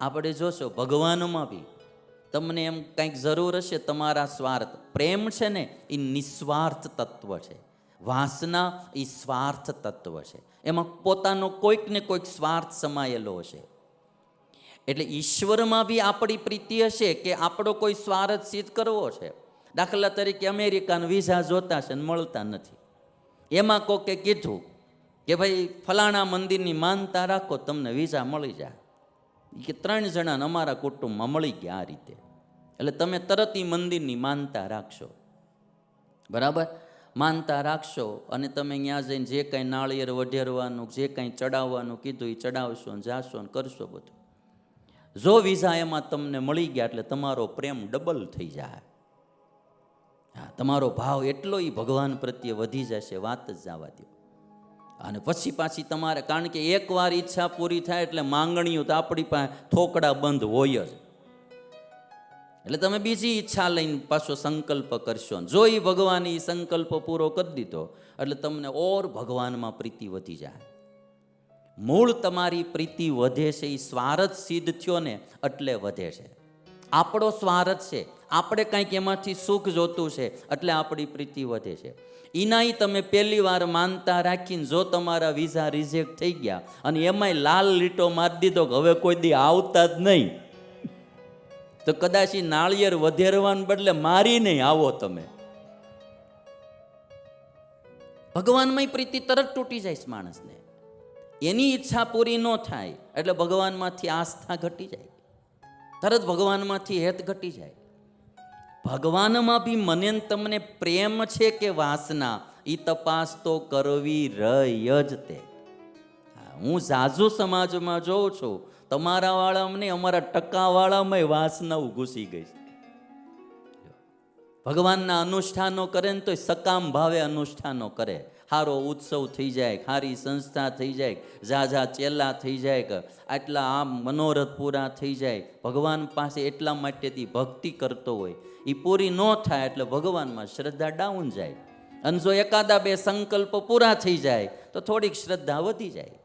આપણે જોશો, ભગવાનમાં બી તમને એમ કંઈક જરૂર હશે, તમારા સ્વાર્થ, પ્રેમ છે ને એ નિસ્વાર્થ તત્વ છે. વાસના એ સ્વાર્થ તત્વ છે. એમાં પોતાનો કોઈક ને કોઈક સ્વાર્થ સમાયેલો હશે. એટલે ઈશ્વરમાં બી આપણી પ્રીતિ હશે કે આપણો કોઈ સ્વાર્થ સિદ્ધ કરવો છે. દાખલા તરીકે અમેરિકાનો વિઝા જોતા છે ને મળતા નથી. એમાં કોકે કીધું કે ભાઈ, ફલાણા મંદિરની માનતા રાખો, તમને વિઝા મળી જાય. કે ત્રણ જણાને અમારા કુટુંબમાં મળી ગયા આ રીતે. એટલે તમે તરત ઈ મંદિરની માનતા રાખશો. બરાબર? માનતા રાખશો અને તમે ત્યાં જઈને જે કાંઈ નાળિયેર વઢેરવાનું, જે કાંઈ ચડાવવાનું કીધું એ ચડાવશો ને જાશો ને કરશો બધું. જો વિઝા એમાં તમને મળી ગયા એટલે તમારો પ્રેમ ડબલ થઈ જાય. હા, તમારો ભાવ એટલો એ ભગવાન પ્રત્યે વધી જશે, વાત જ જવા દો અને પછી પાછી તમારે, કારણ કે એકવાર ઈચ્છા પૂરી થાય એટલે માંગણીઓ તો આપણી પાસે થોકડા બંધ હોય જ. એટલે તમે બીજી ઈચ્છા લઈને પાછો સંકલ્પ કરશો. જો એ ભગવાન એ સંકલ્પ પૂરો કરી દીધો, એટલે તમને ઓર ભગવાનમાં પ્રીતિ વધી જાય. મૂળ તમારી પ્રીતિ વધે છે એ સ્વાર્થ સિદ્ધ થયો ને, એટલે વધે છે. આપણો સ્વાર્થ છે. આપણે કંઈક એમાંથી સુખ જોતું છે, એટલે આપણી પ્રીતિ વધે છે. એનાય તમે પહેલી વાર માનતા રાખીને જો તમારા વિઝા રિજેક્ટ થઈ ગયા અને એમાંય લાલ લીટો મારી દીધો કે હવે કોઈ દી આવતા જ નહીં. તો કદાચ ઈ નાળિયેર વધેરવાને બદલે મારી નહીં આવો તમે. ભગવાનમાં પ્રીતિ તરત તૂટી જાય માણસને. એની ઈચ્છા પૂરી ન થાય, એટલે ભગવાનમાંથી આસ્થા ઘટી જાય. તરત ભગવાનમાંથી હેત ઘટી જાય. ભગવાનમાં બી મને તમને પ્રેમ છે કે વાસના? એ તપાસ તો કરવી રહી જ તે. હું ઝાઝુ સમાજમાં જોઉં છું. તમારા વાળામાં નહીં અમારા ટકાવાળામાં વાસનાઓ ઘૂસી ગઈ ભગવાનના અનુષ્ઠાનો કરે ને તો સકામ ભાવે અનુષ્ઠાનો કરે. સારો ઉત્સવ થઈ જાય સારી સંસ્થા થઈ જાય, ઝાઝા ચેલા થઈ જાય આટલા આમ મનોરથ પૂરા થઈ જાય. ભગવાન પાસે એટલા માટેથી ભક્તિ કરતો હોય એ પૂરી ન થાય એટલે ભગવાનમાં શ્રદ્ધા ડાઉન જાય. અને જો એકાદા બે સંકલ્પ પૂરા થઈ જાય, તો થોડીક શ્રદ્ધા વધી જાય.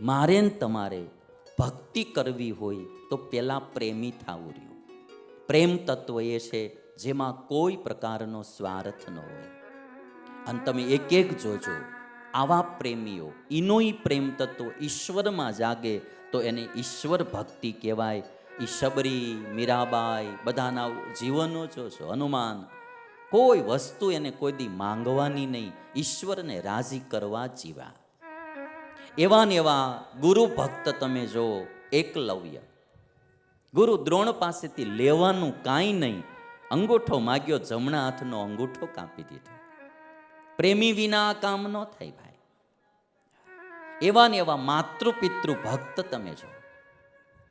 મારે ને તમારે ભક્તિ કરવી હોય તો પહેલાં પ્રેમી થવું રહ્યું. પ્રેમ તત્વ એ છે જેમાં કોઈ પ્રકારનો સ્વાર્થ ન હોય. અને તમે એક એક જોજો, આવા પ્રેમીઓ એનોય પ્રેમ તત્વ ઈશ્વરમાં જાગે તો એને ઈશ્વર ભક્તિ કહેવાય. એ શબરી, મીરાબાઈ બધાના જીવનો જોશો, હનુમાન. કોઈ વસ્તુ એને કોઈ દી માંગવાની નહીં, ઈશ્વરને રાજી કરવા જીવા. એવા ને એવા ગુરુ ભક્ત તમે જો, એકલવ્ય. ગુરુ દ્રોણ પાસેથી લેવાનું કાંઈ નહીં. અંગૂઠો માગ્યો, જમણા હાથનો અંગૂઠો કાપી દીધો. પ્રેમી વિના કામ ન થાય ભાઈ. એવા ને એવા માતૃ પિતૃ ભક્ત તમે છો.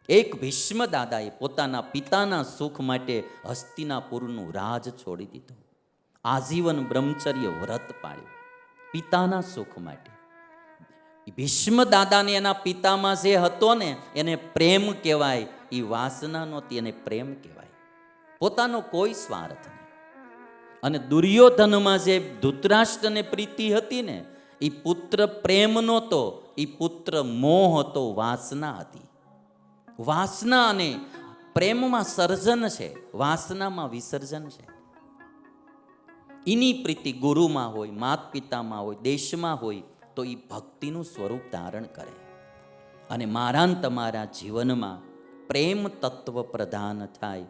એક ભીષ્મ દાદાએ પોતાના પિતાના સુખ માટે હસ્તિનાપુરનું રાજ છોડી દીધું. આજીવન બ્રહ્મચર્ય વ્રત પાળ્યું. પિતાના સુખ માટે. ભીષ્મ દાદાને એના પિતામાં જે હતો ને, એને પ્રેમ કહેવાય એ વાસના નહોતી, એને પ્રેમ કહેવાય. પોતાનો કોઈ સ્વાર્થ નહીં અને દુર્યોધનમાં જે ધૃતરાષ્ટ્રને પ્રીતિ હતી ને, એ પુત્ર પ્રેમ નહોતો, એ પુત્ર મોહ હતો, વાસના હતી. વાસના અને પ્રેમમાં સર્જન છે, વાસનામાં વિસર્જન છે. એની પ્રીતિ ગુરુમાં હોય માત પિતામાં હોય, દેશમાં હોય, તો એ ભક્તિનું સ્વરૂપ ધારણ કરે. અને મારા તમારા જીવનમાં પ્રેમ તત્વ પ્રધાન થાય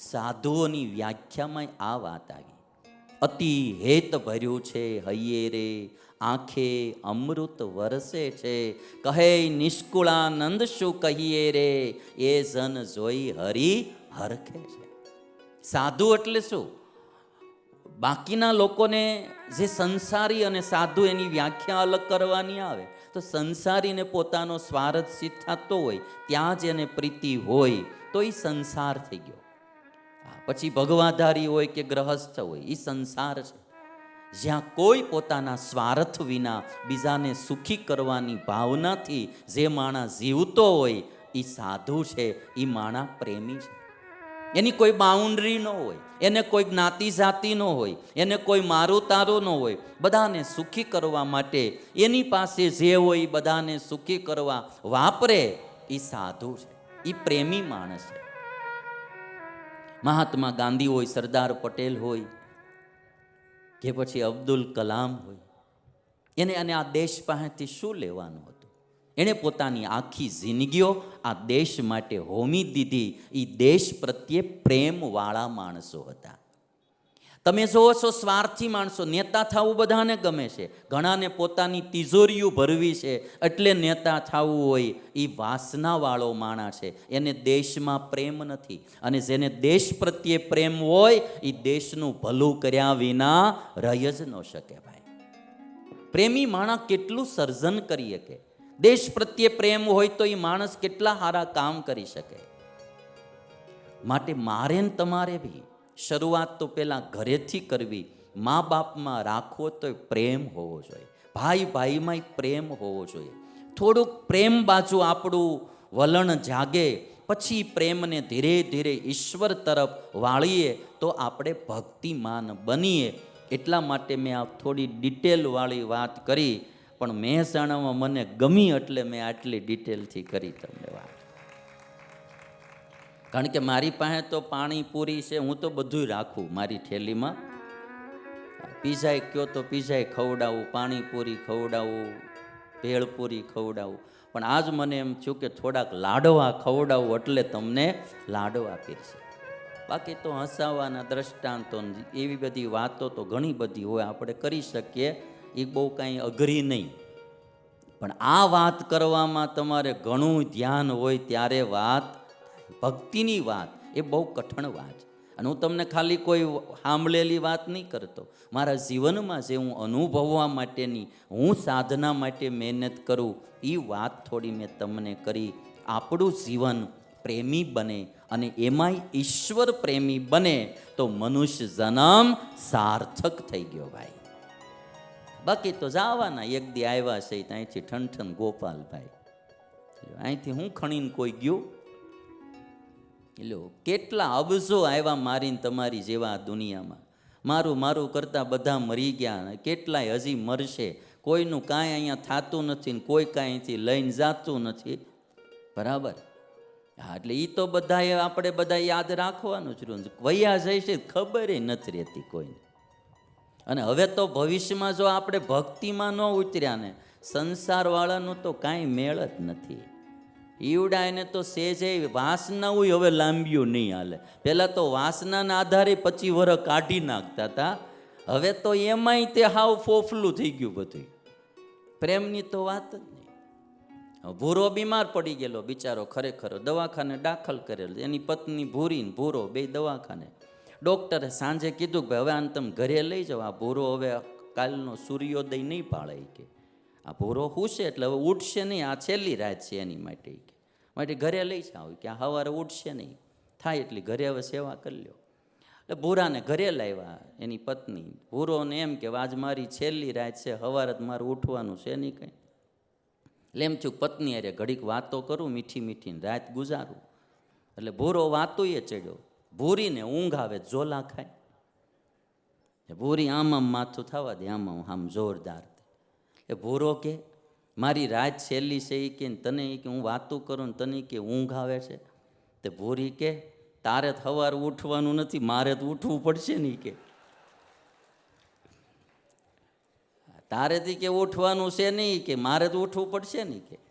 સાધુઓની વ્યાખ્યામાં આ વાત આવી. અતિ હેત ભર્યું છે હૈયે રે, આંખે અમૃત વરસે છે. કહે નિષ્કુળાનંદ શું કહીએ રે, એ જન જોઈ હરી હરખે છે. સાધુ એટલે શું? બાકીના લોકોને જે સંસારી અને સાધુ એની વ્યાખ્યા અલગ કરવાની આવે, તો સંસારીને પોતાનો સ્વાર્થ સિદ્ધ થતો હોય, ત્યાં જ એને પ્રીતિ હોય, તો એ સંસાર થઈ ગયો. પછી ભગવાધારી હોય કે ગ્રહસ્થ હોય એ સંસાર છે. જ્યાં કોઈ પોતાના સ્વાર્થ વિના બીજાને સુખી કરવાની ભાવનાથી જે માણસ જીવતો હોય એ સાધુ છે એ માણસ પ્રેમી છે. એની કોઈ બાઉન્ડ્રી ન હોય, એને કોઈ જ્ઞાતિ જાતિ ન હોય, એને કોઈ મારું તારું ન હોય, બધાને સુખી કરવા માટે એની પાસે જે હોય બધાને સુખી કરવા વાપરે એ સાધુ છે એ પ્રેમી માણસ છે. મહાત્મા ગાંધી હોય, સરદાર પટેલ હોય, કે પછી અબ્દુલ કલામ હોય. એને અને આ દેશ પાસેથી શું લેવાનું હતું? એણે પોતાની આખી જિંદગીઓ આ દેશ માટે હોમી દીધી. એ દેશ પ્રત્યે પ્રેમવાળા માણસો હતા. તમે જોવો છો, સ્વાર્થી માણસો નેતા થવું બધાને ગમે છે. ઘણાને પોતાની તિજોરીઓ ભરવી છે. એટલે નેતા થવું હોય એ વાસનાવાળો માણસ છે. એને દેશમાં પ્રેમ નથી. અને જેને દેશ પ્રત્યે પ્રેમ હોય, એ દેશનું ભલું કર્યા વિના રહી જ ન શકે ભાઈ. પ્રેમી માણસ કેટલું સર્જન કરી શકે? દેશ પ્રત્યે પ્રેમ હોય તો એ માણસ કેટલા સારા કામ કરી શકે? માટે મારે ને તમારે બી શરૂઆત તો પહેલાં ઘરેથી કરવી. મા બાપમાં રાખવો તો પ્રેમ હોવો જોઈએ. ભાઈ ભાઈમાં પ્રેમ હોવો જોઈએ. થોડુંક પ્રેમ બાજુ આપણું વલણ જાગે, પછી પ્રેમને ધીરે ધીરે ઈશ્વર તરફ વાળીએ તો આપણે ભક્તિમાન બનીએ. એટલા માટે મેં આ થોડી ડિટેલવાળી વાત કરી, પણ મહેસાણામાં મને ગમી એટલે મેં આટલી ડિટેલથી કરી તમને વાત. કારણ કે મારી પાસે તો પાણીપુરી છે, હું તો બધું રાખું મારી થેલીમાં. પીઝાએ કયો તો પીઝાએ ખવડાવું પાણીપુરી ખવડાવું ભેળપુરી ખવડાવું. પણ આજ મને એમ થયું કે થોડાક લાડવા ખવડાવું એટલે તમને લાડવા પીરશે બાકી તો હસાવાના દ્રષ્ટાંતો એવી બધી વાતો તો ઘણી બધી હોય, આપણે કરી શકીએ, એ બહુ કાંઈ અઘરી નહીં. પણ આ વાત કરવામાં તમારે ઘણું ધ્યાન હોય ત્યારે વાત ભક્તિની વાત એ બહુ કઠણ વાત છે. અને હું તમને ખાલી કોઈ સાંભળેલી વાત નહીં કરતો. મારા જીવનમાં જે હું અનુભવવા માટેની, હું સાધના માટે મહેનત કરું એ વાત થોડી મેં તમને કરી. આપણું જીવન પ્રેમી બને અને એમાંય ઈશ્વર પ્રેમી બને તો મનુષ્ય જન્મ સાર્થક થઈ ગયો ભાઈ. બાકી તો જવાના, એક દી આવ્યા છે, ત્યાંથી ઠન ગોપાલભાઈ. અહીંથી હું ખણીને કોઈ ગયું? લો, કેટલા અબજો આવ્યા મારીને તમારી જેવા દુનિયામાં? મારું મારું કરતાં બધા મરી ગયા કેટલાય હજી મરશે? કોઈનું કાંઈ અહીંયા થતું નથી ને કોઈ કાંઈથી લઈને જાતું નથી. બરાબર? હા, એટલે એ તો બધાએ આપણે બધા યાદ રાખવાનું જ વૈયા છે ખબર નથી રહેતી કોઈને. અને હવે તો ભવિષ્યમાં જો આપણે ભક્તિમાં ન ઉતર્યા ને, સંસારવાળાનું તો કાંઈ મેળ જ નથી. ઈવડા એને તો સેજે વાસના હોય હવે લાંબ્યું નહીં હાલે. પહેલાં તો વાસનાના આધારે પચી વરસ કાઢી નાખતા હતા. હવે તો એમાંય તે હાવ ફોફલું થઈ ગયું બધું પ્રેમની તો વાત જ નહીં. ભૂરો બીમાર પડી ગયેલો બિચારો ખરેખર. દવાખાને દાખલ કરેલો. એની પત્ની ભૂરી ભૂરો બે દવાખાને. ડૉક્ટરે સાંજે કીધું કે હવે આને તમે ઘરે લઈ જાઓ. આ ભૂરો હવે કાલનો સૂર્યોદય નહીં પાળે કે. આ ભોરો હુશે એટલે હવે ઉઠશે નહીં, આ છેલ્લી રાત છે એની માટે માટે ઘરે લઈ જાઓ કે સવારે ઉઠશે નહીં. થાય એટલી, ઘરે હવે સેવા કરી લ્યો. એટલે ભૂરાને ઘરે લાવ્યા એની પત્ની. ભૂરોને એમ કે, આજ મારી છેલ્લી રાત છે સવારે જ મારે ઉઠવાનું છે નહીં કંઈ. થયું, પત્ની અરે ઘડીક વાતો કરું, મીઠી મીઠી રાત ગુજારું. એટલે ભૂરો વાતોએ ચડ્યો. ભૂરીને ઊંઘ આવે, ઝોલા ખાય. ભૂરી આમ આમ માથું થવા દે આમ આમ જોરદાર એ ભૂરો કે, મારી રાત છેલ્લી છે એ કે, તને એ કે હું વાતું કરું ને તને કે ઊંઘ આવે છે? તે ભૂરી કે, તારે સવારે ઉઠવાનું નથી, મારે તો ઉઠવું પડશે નહીં કે. તારેથી કે ઉઠવાનું છે નહીં કે, મારે તો ઉઠવું પડશે નહીં કે.